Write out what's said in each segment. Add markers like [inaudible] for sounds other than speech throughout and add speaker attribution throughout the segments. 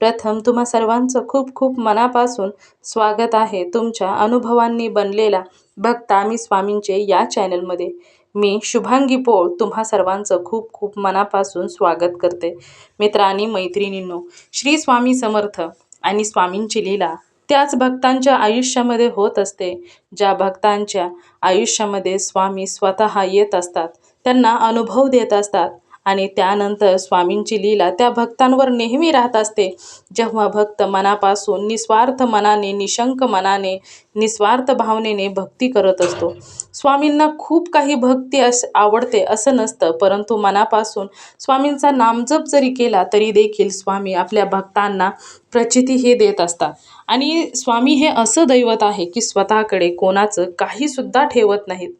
Speaker 1: प्रथम तुम्हा सर्वांचं खूप खूप मनापासून स्वागत आहे तुमच्या अनुभवांनी बनलेला भक्त आम्ही स्वामींचे या चॅनलमध्ये. मी शुभांगी पोळ तुम्हा सर्वांचं खूप खूप मनापासून स्वागत करते. मित्र आणि मैत्रिणींनो श्री स्वामी समर्थ आणि स्वामींची लीला त्याच भक्तांच्या आयुष्यामध्ये होत असते. ज्या भक्तांच्या आयुष्यामध्ये स्वामी स्वतः येत असतात त्यांना अनुभव देत असतात. आणि त्यानंतर स्वामींची लीला त्या भक्तांवर नेहमी राहत असते. जेव्हा भक्त मनापासून निस्वार्थ मनाने निशंक मनाने निस्वार्थ भावनेने भक्ती करत असतो. स्वामींना खूप काही भक्ती अस आवडते असं नसतं परंतु मनापासून स्वामींचा नामजप जरी केला तरी देखील स्वामी आपल्या भक्तांना प्रचिती हे देत असतात. आणि स्वामी हे असं दैवत आहे की स्वतःकडे कोणाचं काहीसुद्धा ठेवत नाहीत.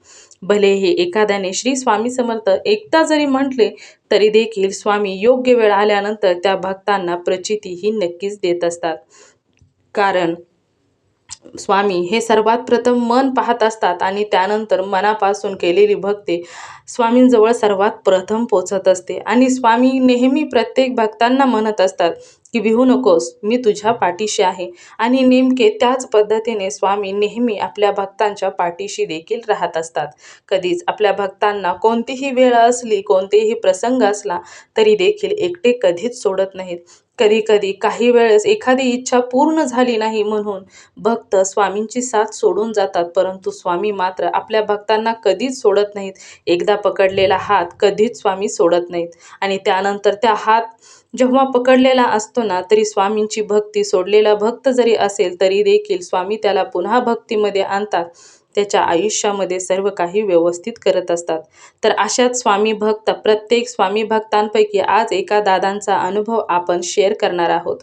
Speaker 1: भले हे एखाद्याने श्री स्वामी समर्थ एकता जरी म्हटले तरी देखील स्वामी योग्य वेळ आल्यानंतर त्या भक्तांना प्रचिती ही नक्कीच देत असतात. कारण स्वामी हे सर्वात प्रथम मन पाहत असतात आणि त्यानंतर मनापासून केलेली भक्ती स्वामींजवळ सर्वात प्रथम पोचत असते. आणि स्वामी नेहमी प्रत्येक भक्तांना म्हणत असतात की भिवू नकोस मी तुझ्या पाठीशी आहे. आणि नेमके त्याच पद्धतीने स्वामी नेहमी आपल्या भक्तांच्या पाठीशी देखील राहत असतात. कधीच आपल्या भक्तांना कोणतीही वेळ असली कोणतेही प्रसंग असला तरी देखील एकटे कधीच सोडत नाहीत. कधी कधी काही वेळेस एखादी इच्छा पूर्ण झाली नाही म्हणून भक्त स्वामींची साथ सोडून जातात परंतु स्वामी मात्र आपल्या भक्तांना कधीच सोडत नाहीत. एकदा पकडलेला हात कधीच स्वामी सोडत नाहीत. आणि त्यानंतर त्या हात जेव्हा पकडलेला असतो ना तरी स्वामींची भक्ती सोडलेला भक्त जरी असेल तरी देखील स्वामी त्याला पुन्हा भक्तीमध्ये आणतात. त्याच्या आयुष्यामध्ये सर्व काही व्यवस्थित करत असतात. तर अशाच स्वामी भक्त प्रत्येक स्वामी भक्तांपैकी आज एका दादांचा अनुभव आपण शेअर करणार आहोत.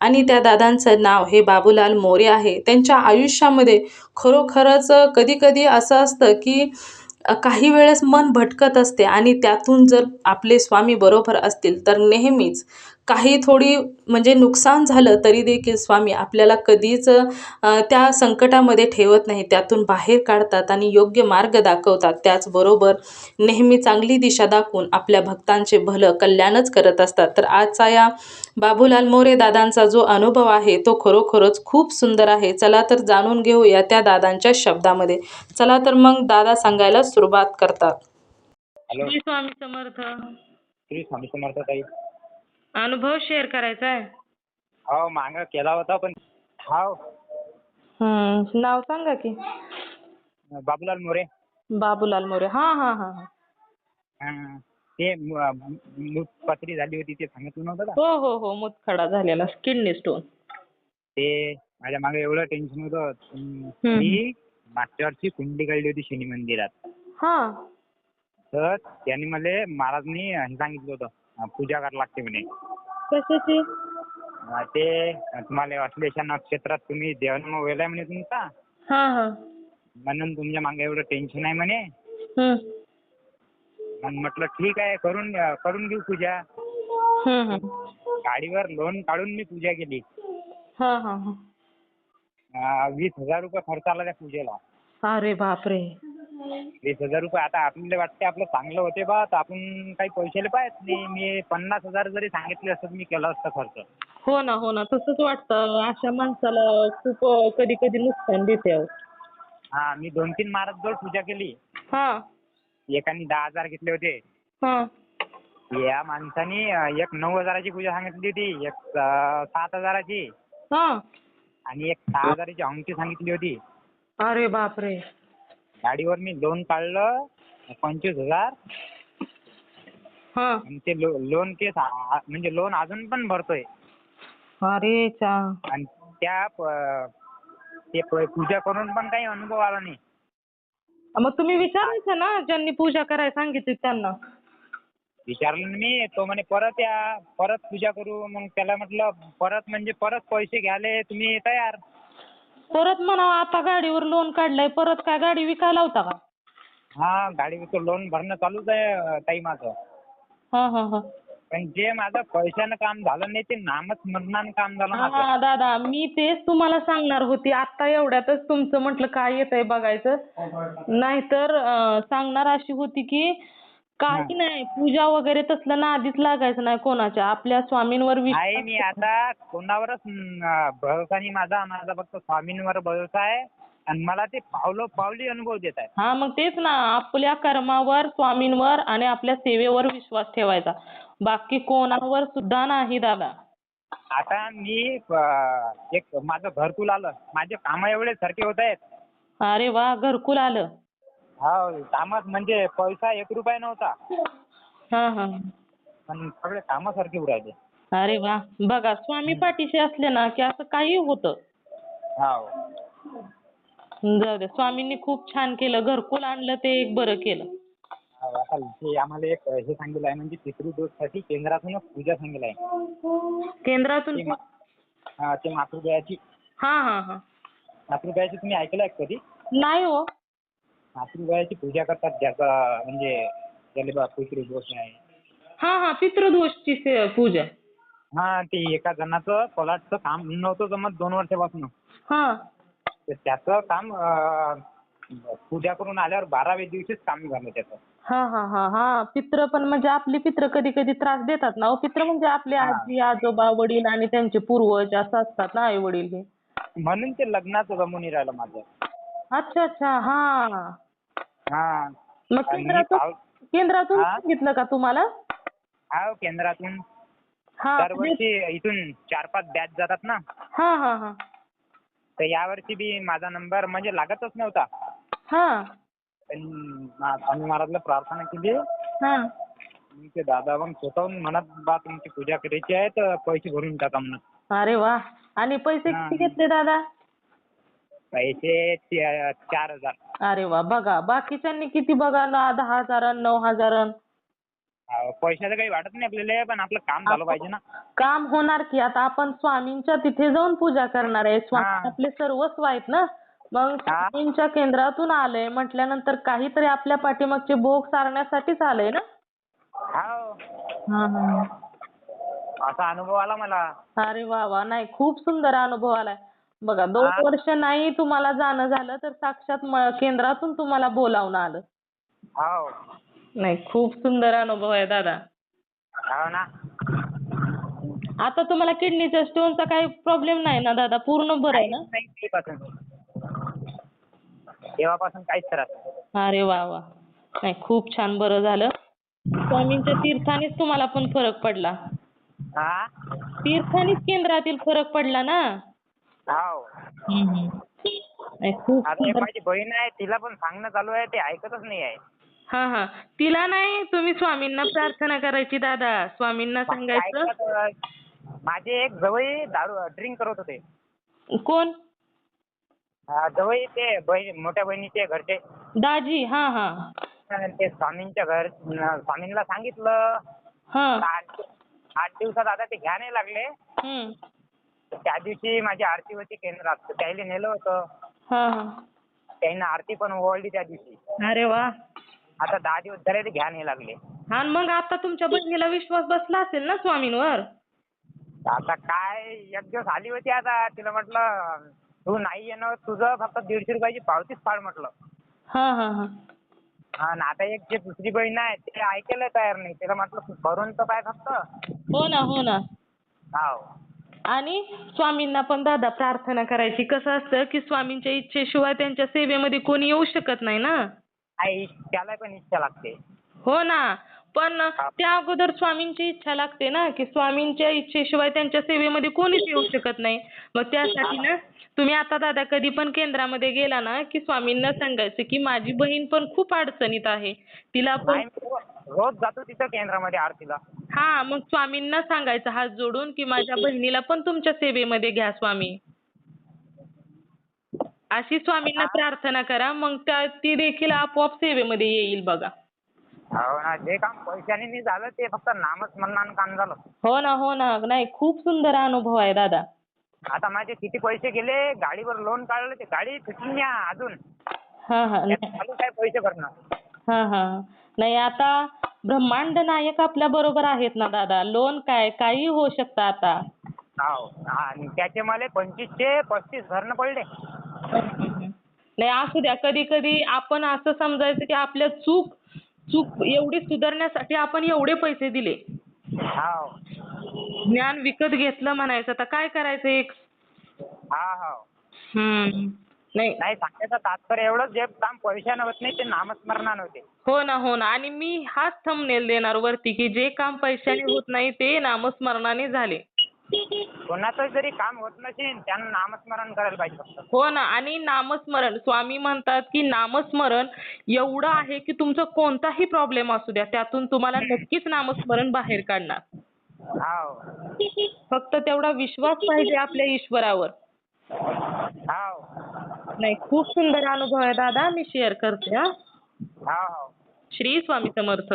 Speaker 1: आणि त्या दादांचं नाव हे बाबूलाल मोरे आहे. त्यांच्या आयुष्यामध्ये खरोखरच कधीकधी असं असतं की काही वेळेस मन भटकत असते आणि त्यातून जर आपले स्वामी बरोबर असतील तर नेहमीच काही थोडी म्हणजे नुकसान झालं तरी देखील स्वामी आपल्याला कधीच त्या संकटामध्ये ठेवत नाही. त्यातून बाहेर काढतात आणि योग्य मार्ग दाखवतात. त्याचबरोबर नेहमी चांगली दिशा दाखवून आपल्या भक्तांचे भलं कल्याणच करत असतात. तर आजचा या बाबूलाल मोरे दादांचा जो अनुभव आहे तो खरोखरच खूप सुंदर आहे. चला तर जाणून घेऊया त्या दादांच्या शब्दामध्ये. चला तर मग दादा सांगायला सुरुवात करतात.
Speaker 2: हॅलो.
Speaker 1: श्री स्वामी समर्थ.
Speaker 2: श्री स्वामी समर्थ ताई.
Speaker 1: अनुभव शेअर करायचा आहे.
Speaker 2: हो मागं केला होता पण हो
Speaker 1: हम्म, नाव सांगा की.
Speaker 2: बाबूलाल मोरे.
Speaker 1: बाबूलाल मोरे. हा हा हा हा.
Speaker 2: हां. ते म- म- मूत पथरी झाली होती ते सांगितलं नव्हतं का?
Speaker 1: हो हो हो मुतखडा झालेला किडनी स्टोन
Speaker 2: ते माझ्या मागे एवढं टेन्शन होतं मी मागच्या वर्षी कुंडली काढली होती शनी मंदिरात.
Speaker 1: हा.
Speaker 2: तर त्यांनी मला महाराजनी हे सांगितलं होतं पूजा करायला लागते म्हणे.
Speaker 1: कशाची?
Speaker 2: अं, ते तुम्हाला अश्लेषा नक्षत्रात तुम्ही देवानं वेलाय म्हणे तुमचा.
Speaker 1: हा हा.
Speaker 2: म्हणून तुमच्या मागे एवढं टेन्शन आहे म्हणे.
Speaker 1: हम्म,
Speaker 2: मग म्हटलं ठीक आहे करून करून घेऊ पूजा.
Speaker 1: हम्म, हम्म.
Speaker 2: गाडीवर लोन काढून मी पूजा केली.
Speaker 1: हा हा हा.
Speaker 2: अं, वीस हजार रुपये खर्च आला त्या पूजेला.
Speaker 1: अरे बापरे.
Speaker 2: वीस हजार रुपये. आता आपल्याला वाटते आपलं चांगलं होते बा तर आपण काही पैशाला पाहत नाही. मी पन्नास हजार जरी सांगितले असतं मी केला असता खर्च.
Speaker 1: हो ना हो ना. तसंच वाटतं. अशा माणसाला खूप कधी कधी नुकसान देते अहो.
Speaker 2: हा मी दोन तीन महाराजजवळ पूजा केली.
Speaker 1: हा.
Speaker 2: एकाने दहा हजार घेतले होते.
Speaker 1: हा.
Speaker 2: या माणसाने अं, एक नऊ हजाराची पूजा सांगितली होती. एक अं, सात हजाराची.
Speaker 1: हा.
Speaker 2: आणि एक सहा हजाराची अंगठी सांगितली होती.
Speaker 1: अरे बापरे.
Speaker 2: गाडीवर मी लोन काढलं पंचवीस हजार.
Speaker 1: हा.
Speaker 2: आणि ते लो लोन केस आ- म्हणजे लोन अजून पण भरतोय.
Speaker 1: अरे चा.
Speaker 2: आणि त्या प- ते प- पूजा करून पण काही अनुभव आला नाही.
Speaker 1: मग तुम्ही विचारायचं ना ज्यांनी पूजा करायला सांगितली त्यांना.
Speaker 2: विचारलं ना मी तो म्हणे परत या परत पूजा करू. मग त्याला म्हटलं परत म्हणजे परत पैसे घ्यायला तुम्ही तयार.
Speaker 3: परत म्हणावं आता गाडीवर लोन काढलंय परत काय गाडी विकायला होता का?
Speaker 2: हा गाडीचं लोन भरणं चालूच आहे ताई माझं.
Speaker 3: हा हा हा.
Speaker 2: पण जे माझं पैशानं काम झालं नाही ते नामस्मरणानं काम झालं माझं.
Speaker 3: हा दादा मी तेच तुम्हाला सांगणार होती. आता एवढ्यातच तुमचं म्हटलं काय येतंय बघायचं. नाहीतर अं, सांगणार अशी होती की काही नाही पूजा वगैरे तसलं नादीच लागायचं नाही कोणाच्या. आपल्या स्वामींवर
Speaker 2: आहे
Speaker 3: विश्वास
Speaker 2: मी आता कोणावरच अं, भरोसा नाही माझा. माझा फक्त स्वामींवर भरोसा आहे. आणि मला ते पावलो पावली अनुभव देत आहे
Speaker 3: हा मग तेच ना. आपल्या कर्मावर स्वामींवर आणि आपल्या सेवेवर विश्वास ठेवायचा. बाकी कोणावर सुद्धा नाही दादा.
Speaker 2: आता मी अं, एक माझं घरकुल आलं. माझे कामं एवढे सारखे होत आहेत.
Speaker 3: अरे वा घरकुल आलं.
Speaker 2: हो कामात म्हणजे पैसा एक रुपया नव्हता.
Speaker 3: हा हा.
Speaker 2: पण सगळे कामं सारखे उरायले
Speaker 3: अरे वा. बघा स्वामी पाठीशी असले ना की असं काही होतं.
Speaker 2: हो.
Speaker 3: जाऊ दे. स्वामींनी खूप छान केलं. घरकुल आणलं ते एक बरं केलं.
Speaker 2: आता ते आम्हाला एक हे सांगितलं आहे म्हणजे तिसरी डोस साठी केंद्रातूनच पूजा सांगितलं आहे.
Speaker 3: केंद्रातून
Speaker 2: ते मा- हा, ते मातृदयाची.
Speaker 3: हा हा हा.
Speaker 2: मातृदयाची तुम्ही ऐकलं आहे कधी?
Speaker 3: नाही हो.
Speaker 2: मातृदयाची पूजा करतात ज्याचा म्हणजे ज्याला बा डोस आहे.
Speaker 3: हा हा पितृदोषची से- पूजा.
Speaker 2: हा ते एका जणाचं कोलाटचं काम नव्हतं जमत दोन वर्षापासून.
Speaker 3: हा.
Speaker 2: तर त्याचं काम अं, पूजा करून आल्यावर बाराव्या दिवशीच काम झालं त्याचं.
Speaker 3: हा हा हा हा पित्र पण म्हणजे आपली पित्र कधी कधी त्रास देतात ना हो. पित्र म्हणजे आपले
Speaker 2: हा.
Speaker 3: आजी आजोबा वडील आणि त्यांचे पूर्वज असं असतात ना आई वडील हे.
Speaker 2: म्हणून ते लग्नाचं जमून नाही राहिलं माझं.
Speaker 3: अच्छा अच्छा हा.
Speaker 2: हा.
Speaker 3: मग
Speaker 2: आणि
Speaker 3: केंद्रातून
Speaker 2: पाव-
Speaker 3: केंद्रातून
Speaker 2: हा?
Speaker 3: सांगितलं का तुम्हाला?
Speaker 2: हा केंद्रातून.
Speaker 3: हा म्हणजे-
Speaker 2: दरवर्षी इथून चार पाच बॅच जातात ना.
Speaker 3: हा हा हा.
Speaker 2: तर यावर्षी बी माझा नंबर म्हणजे लागतच नव्हता.
Speaker 3: हा.
Speaker 2: पण मा- स्वामी महाराजला प्रार्थना केली.
Speaker 3: हा.
Speaker 2: मग ते दादा मग स्वतःहून म्हणत बा तुमची पूजा करायची आहे तर पैसे भरून टाका म्हणत
Speaker 3: अरे वा. आणि पैसे
Speaker 2: हा.
Speaker 3: किती घेतले दादा?
Speaker 2: पैसे चे- चार हजार.
Speaker 3: अरे वा बघा. बाकीच्यांनी किती बघा ना दहा हजार नऊ हजार
Speaker 2: अं, पैशाचं काही वाटत नाही आपल्याला पण आपलं काम झालं पाहिजे ना.
Speaker 3: काम होणार की आता आपण स्वामींच्या तिथे जाऊन पूजा करणार आहे.
Speaker 2: हा.
Speaker 3: स्वामी आपले सर्वस्व आहेत ना. मग
Speaker 2: हा.
Speaker 3: स्वामींच्या केंद्रातून आलंय. म्हटल्यानंतर काहीतरी आपल्या पाठीमागचे भोग सारण्यासाठीच आलंय ना?
Speaker 2: हो
Speaker 3: हा हा.
Speaker 2: असा अनुभव आला मला.
Speaker 3: अरे वा वा. नाही खूप सुंदर अनुभव आलाय. बघा दोन. वर्ष नाही तुम्हाला जाणं झालं तर साक्षात म- केंद्रातून तुम्हाला बोलावणं आलं.
Speaker 2: हो
Speaker 3: नाही खूप सुंदर अनुभव आहे दादा.
Speaker 2: हो ना.
Speaker 3: आता तुम्हाला किडनीच्या स्टोनचा काही प्रॉब्लेम नाही ना दादा? पूर्ण बरं आहे ना?
Speaker 2: नाही तेव्हापासून तेव्हापासून काहीच त्रास नाही.
Speaker 3: अरे वा वा. नाही खूप छान बरं झालं. स्वामींच्या तीर्थानेच तुम्हाला पण फरक पडला.
Speaker 2: हा
Speaker 3: तीर्थानेच केंद्रातील फरक पडला ना?
Speaker 2: हो
Speaker 3: खूप
Speaker 2: आता
Speaker 3: सुंदर
Speaker 2: माझी बहीण आहे तिला पण सांगणं चालू आहे ते ऐकतच नाही आहे.
Speaker 3: हा हा. तिला नाही तुम्ही स्वामींना प्रार्थना करायची दादा. स्वामींना सांगायचं.
Speaker 2: माझे एक जवळ दारू ड्रिंक करत होते.
Speaker 3: कोण?
Speaker 2: जवळ ते बहीण मोठ्या बहिणीचे घरचे.
Speaker 3: दाजी हा हा.
Speaker 2: ते स्वामींच्या घर स्वामींना सांगितलं.
Speaker 3: हा.
Speaker 2: आठ आठ दिवसात आता ते घ्या नाही लागले.
Speaker 3: हम्म.
Speaker 2: त्या दिवशी माझी आरती होती केंद्रात तर त्याला नेलं होतं.
Speaker 3: हा हा.
Speaker 2: त्यानं आरती पण ओवाळली त्या दिवशी.
Speaker 3: अरे वा.
Speaker 2: आता दहा दिवस झाले ते घ्या नाही लागले.
Speaker 3: आणि मग आता तुमच्या बहिणीला विश्वास बसला असेल ना स्वामींवर?
Speaker 2: आता काय एक दिवस आली होती आता. तिला म्हटलं तू नाही येणं तुझं फक्त दीडशे रुपयाची पावतीच फाड म्हटलं.
Speaker 3: हा हा हा.
Speaker 2: आणि आता एक जे दुसरी बहीण आहे ते ऐकायला तयार नाही. तिला म्हटलं तू भरून तर पाय फक्त.
Speaker 3: हो ना हो ना.
Speaker 2: हाव.
Speaker 3: आणि स्वामींना पण दादा प्रार्थना करायची. कसं असतं की स्वामींच्या इच्छेशिवाय त्यांच्या सेवेमध्ये कोणी येऊ शकत नाही ना?
Speaker 2: आई त्याला पण इच्छा लागते.
Speaker 3: हो ना. पण त्या अगोदर स्वामींची इच्छा लागते ना की स्वामींच्या इच्छेशिवाय त्यांच्या सेवेमध्ये कोणीच येऊ शकत नाही. मग त्यासाठी ना तुम्ही आता दादा कधी पण केंद्रामध्ये गेला ना की स्वामींना सांगायचं की माझी बहीण पण खूप अडचणीत आहे. तिला पण
Speaker 2: रोज जातो तिथं केंद्रामध्ये आरतीला.
Speaker 3: हा मग स्वामींना सांगायचं हात जोडून की माझ्या बहिणीला पण तुमच्या सेवेमध्ये घ्या स्वामी. अशी स्वामींना प्रार्थना करा मग त्या ती देखील आपोआप सेवेमध्ये येईल बघा.
Speaker 2: हो ना जे काम पैशाने नाही झालं ते फक्त नामस्मरणानं काम झालं.
Speaker 3: हो ना हो ना. नाही खूप सुंदर अनुभव आहे दादा.
Speaker 2: आता माझे किती पैसे गेले? गाडीवर लोन काढलं ते गाडी फिटून न्या अजून.
Speaker 1: हा हा.
Speaker 2: त्यात चालू काय पैसे भरणं
Speaker 1: हा हा. नाही आता ब्रह्मांड नायक आपल्या बरोबर आहेत ना दादा. लोन काय काही होऊ शकतं आता.
Speaker 2: हो आणि त्याचे मला पंचवीसशे पस्तीस भरणं पडले.
Speaker 1: नाही असू द्या. कधी कधी आपण असं समजायचं की आपल्या चूक चूक एवढी सुधारण्यासाठी आपण एवढे पैसे दिले.
Speaker 2: हो
Speaker 1: ज्ञान विकत घेतलं म्हणायचं आता काय करायचं एक?
Speaker 2: हा हो
Speaker 1: हम्म. नाही.
Speaker 2: नाही सांगायचं तात्पर्य एवढंच जे काम पैशानं होत नाही ते नामस्मरणानं होते.
Speaker 1: हो ना हो ना. आणि मी हाच थंबनेल देणार वरती की जे काम पैशाने [laughs] होत नाही ते नामस्मरणाने झाले.
Speaker 2: कोणाचं जरी काम होत नसेल त्यानं नामस्मरण करायला पाहिजे फक्त.
Speaker 1: हो ना आणि नामस्मरण. स्वामी म्हणतात की नामस्मरण एवढं आहे की तुमचा कोणताही प्रॉब्लेम असू द्या त्यातून तुम्हाला नक्कीच नामस्मरण बाहेर काढणार. फक्त तेवढा विश्वास पाहिजे आपल्या ईश्वरावर. नाही खूप सुंदर अनुभव आहे दादा मी शेअर करते हा. श्री स्वामी समर्थ.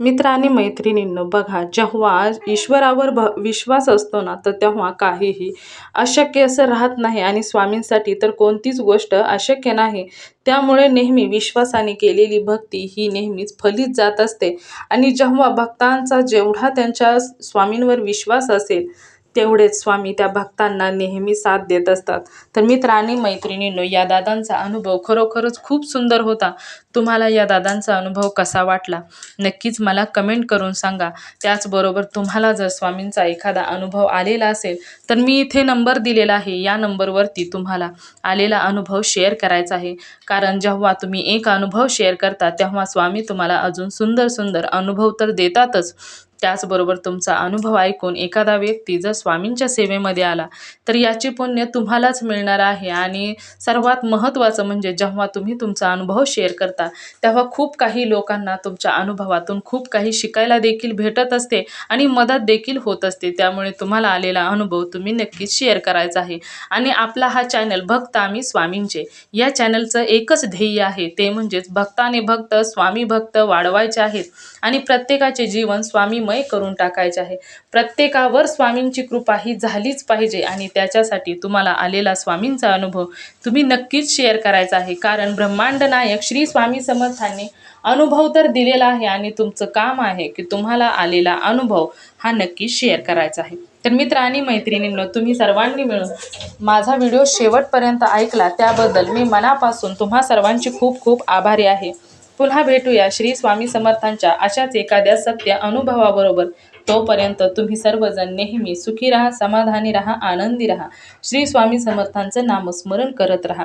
Speaker 1: मित्र आणि मैत्रिणींनो बघा जेव्हा ईश्वरावर भ विश्वास असतो ना तर तेव्हा काहीही अशक्य असं राहत नाही आणि स्वामींसाठी तर कोणतीच गोष्ट अशक्य नाही. त्यामुळे नेहमी विश्वासाने केलेली भक्ती ही नेहमीच फलित जात असते. आणि जेव्हा भक्तांचा जेवढा त्यांच्या स्वामींवर विश्वास असेल तेवढेच स्वामी त्या भक्तांना नेहमी साथ देत असतात. तर मित्र आणि मैत्रिणींनो या दादांचा अनुभव खरोखरच खूप सुंदर होता. तुम्हाला या दादांचा अनुभव कसा वाटला? नक्कीच मला कमेंट करून सांगा. त्याचबरोबर तुम्हाला जर स्वामींचा एखादा अनुभव आलेला असेल तर मी इथे नंबर दिलेला आहे. या नंबरवरती तुम्हाला आलेला अनुभव शेअर करायचा आहे. कारण जेव्हा तुम्ही एक अनुभव शेअर करता तेव्हा स्वामी तुम्हाला अजून सुंदर सुंदर अनुभव तर देतातच. त्याचबरोबर तुमचा अनुभव ऐकून एखादा व्यक्ती जर स्वामींच्या सेवेमध्ये आला तर याचे पुण्य तुम्हालाच मिळणार आहे. आणि सर्वात महत्त्वाचं म्हणजे जेव्हा तुम्ही तुमचा अनुभव शेअर करता तेव्हा खूप काही लोकांना तुमच्या अनुभवातून खूप काही शिकायला देखील भेटत असते आणि मदत देखील होत असते. त्यामुळे तुम्हाला आलेला अनुभव तुम्ही नक्कीच शेअर करायचा आहे. आणि आपला हा चॅनल भक्त आम्ही स्वामींचे. या चॅनलचं एकच ध्येय आहे. ते म्हणजेच भक्ताने भक्त स्वामी भक्त वाढवायचे आहेत आणि प्रत्येकाचे जीवन स्वामीमय करून टाकायचे आहे. प्रत्येकावर स्वामींची कृपा ही झालीच पाहिजे आणि त्याच्यासाठी तुम्हाला आलेला स्वामींचा अनुभव तुम्ही नक्कीच शेअर करायचा आहे. कारण ब्रह्मांड नायक श्री स्वामी स्वामी समर्थांनी अनुभव तर दिलेला आहे आणि तुमचं काम आहे की तुम्हाला आलेला अनुभव हा नक्की शेअर करायचा आहे. तर मित्र आणि मैत्रिणींनो तुम्ही सर्वांनी मिळून माझा व्हिडिओ शेवटपर्यंत ऐकला त्याबद्दल मी मनापासून तुम्हा सर्वांची खूप खूप आभारी आहे. पुन्हा भेटूया श्री स्वामी समर्थांच्या अशाच एखाद्या सत्य अनुभवाबरोबर. तोपर्यंत तुम्ही सर्वजण नेहमी सुखी राहा समाधानी राहा आनंदी राहा. श्री स्वामी समर्थांचं नामस्मरण करत राहा.